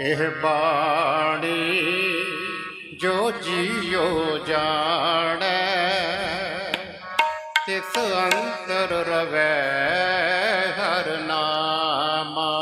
ਇਹ ਬਾਣੀ ਜੋ ਜੀਓ ਜਾਣੈ, ਤਿਸ ਅੰਤਰ ਰਵੈ ਹਰ ਨਾਮਾ।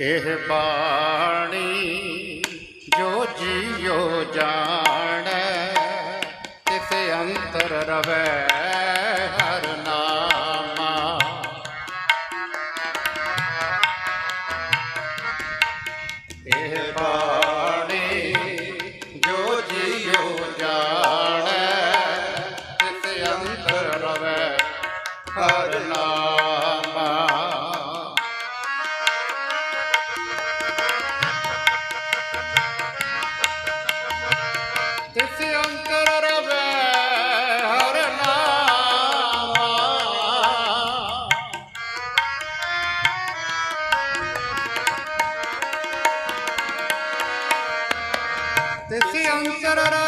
ਇਹ ਬਾਣੀ ਜੋ ਜੀਓ ਜਾਣੈ, ਤਿਸ ਅੰਤਰ ਰਵੈ Shankarara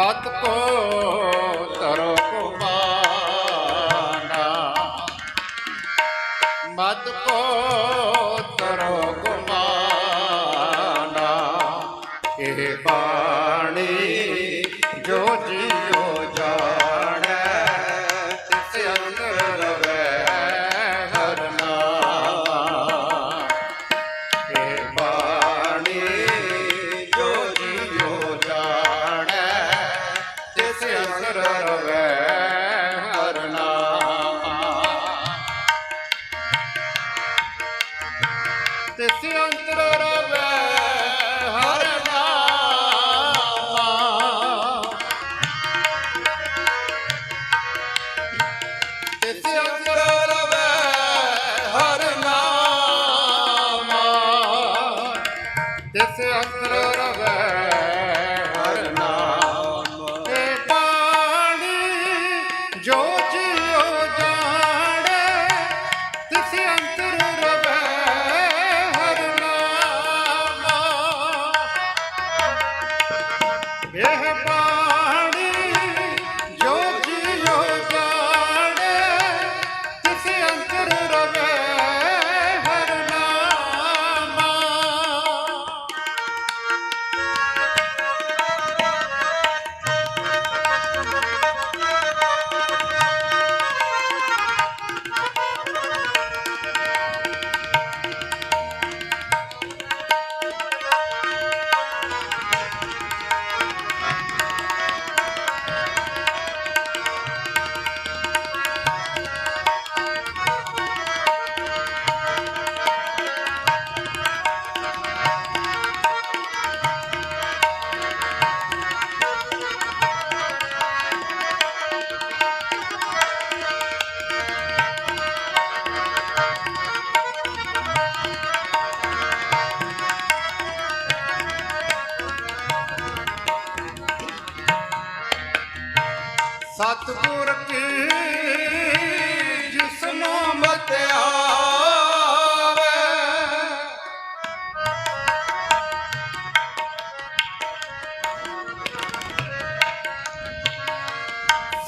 ਮਤ ਕੋ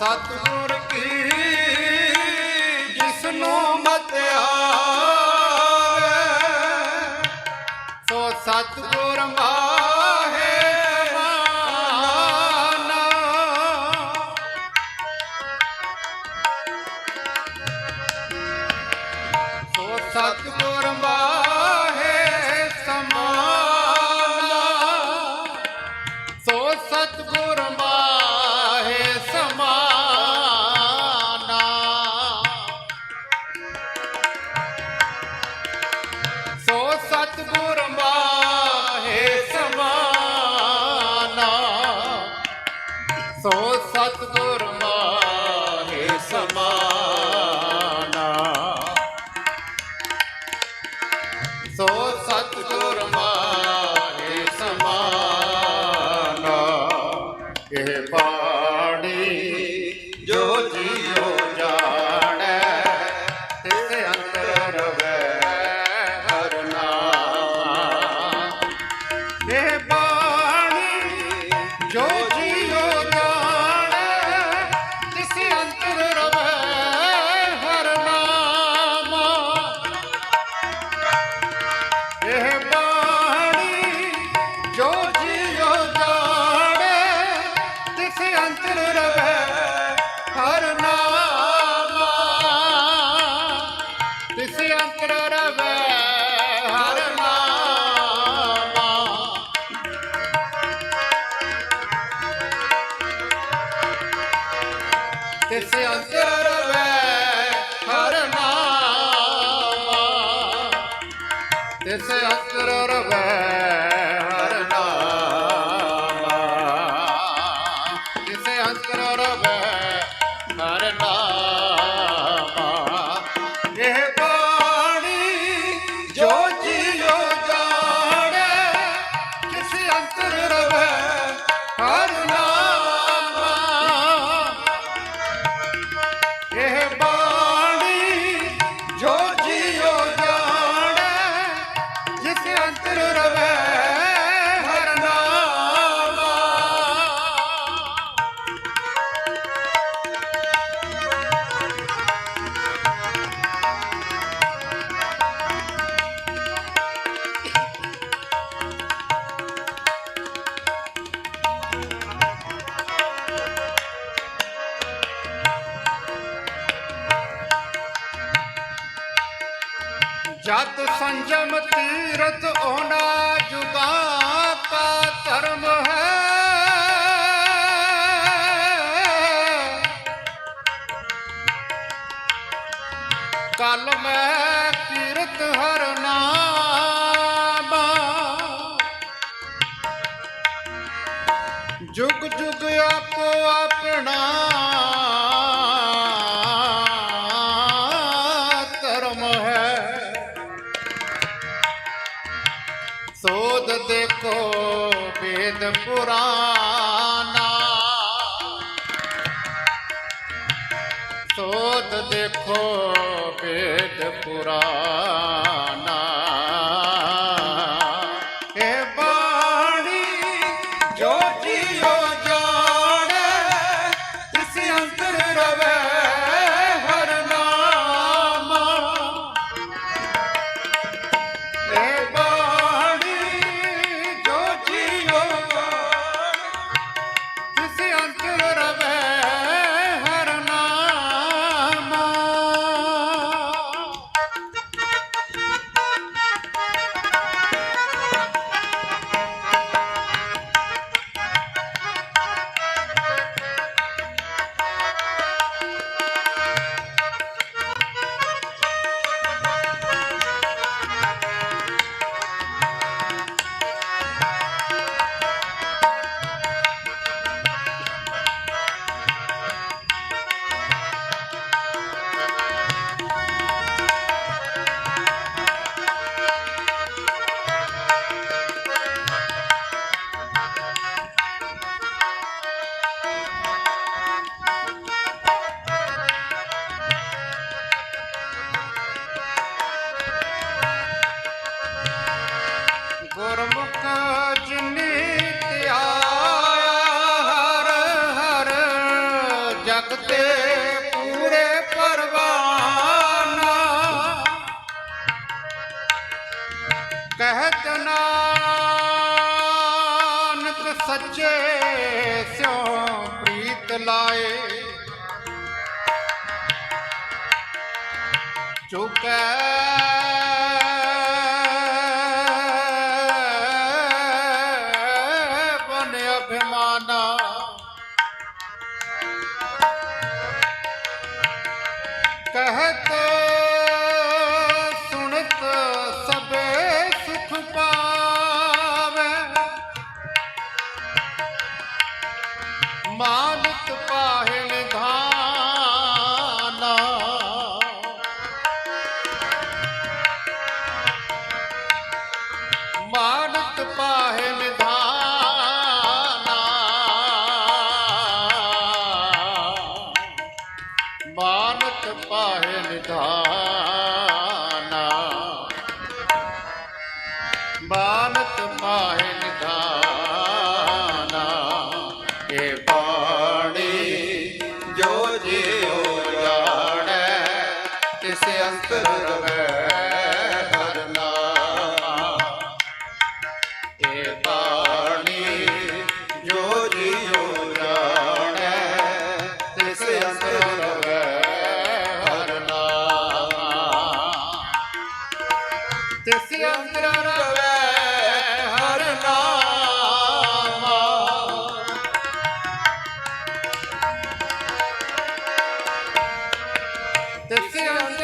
ਸਤਿਗੁਰ ਕੀ ਸਤਿਗੁਰ ਮਾ Yeah, hop. ਤਿਸ ਅੰਦਰ ਰਵੈ ਜਤ ਸੰਜਮ ਤੀਰਤ ਉਹਨਾਂ ਜੁਗਾ ਕਾ ਧਰਮ ਹੈ। ਕਲ ਮੈਂ देखो वेद पुराना शोध देखो वेद पुराना ਨਾਨਕ ਸੱਚੇ ਸਿਉ ਪ੍ਰੀਤ ਲਾਏ। ਚੁਕੈ ਤਿਸ ਅੰਤਰ ਰਵੈ ਹਰ ਨਾਮ ਇਹ ਬਾਣੀ ਜੋ ਜਿਉ ਜਾਣੈ, ਤਿਸ ਅੰਤਰ ਰਵੈ ਹਰ ਨਾਮ ਤਿਸ ਅੰਤਰ ਰਵੈ ਹਰ ਨਾਮ। ਤਿਸ ਅੰਤਰ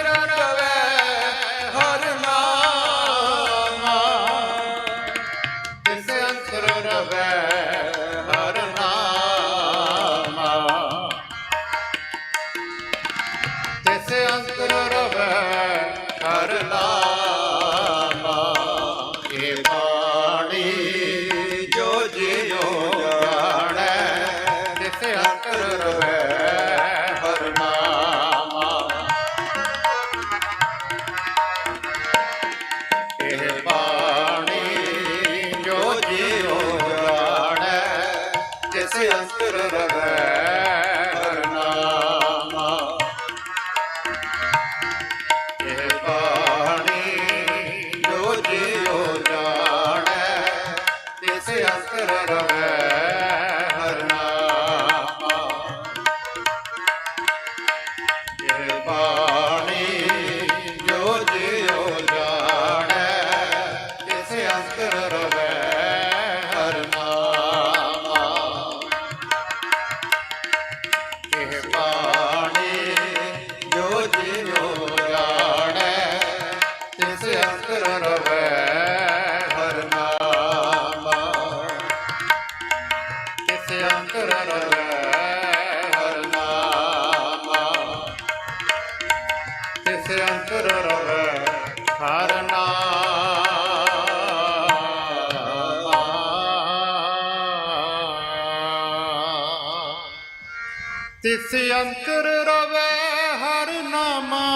ਤਿਸ ਅੰਤਰ ਰਵੈ ਹਰ ਨਾਮਾ।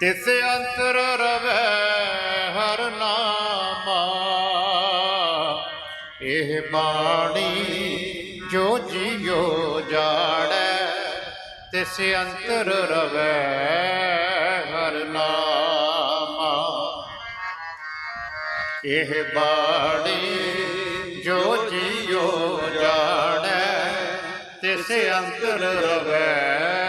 ਤਿਸ ਅੰਤਰ ਰਵੈ ਹਰ ਨਾਮਾ। ਇਹ ਬਾਣੀ ਜੋ ਜਿਉ ਜਾਣੈ ਤਿਸ ਅੰਤਰ ਰਵੈ ਇਹ ਬਾਣੀ ਜੋ ਜਿਉ ਜਾਣੈ ਤਿਸ ਅੰਤਰ ਰਵੈ।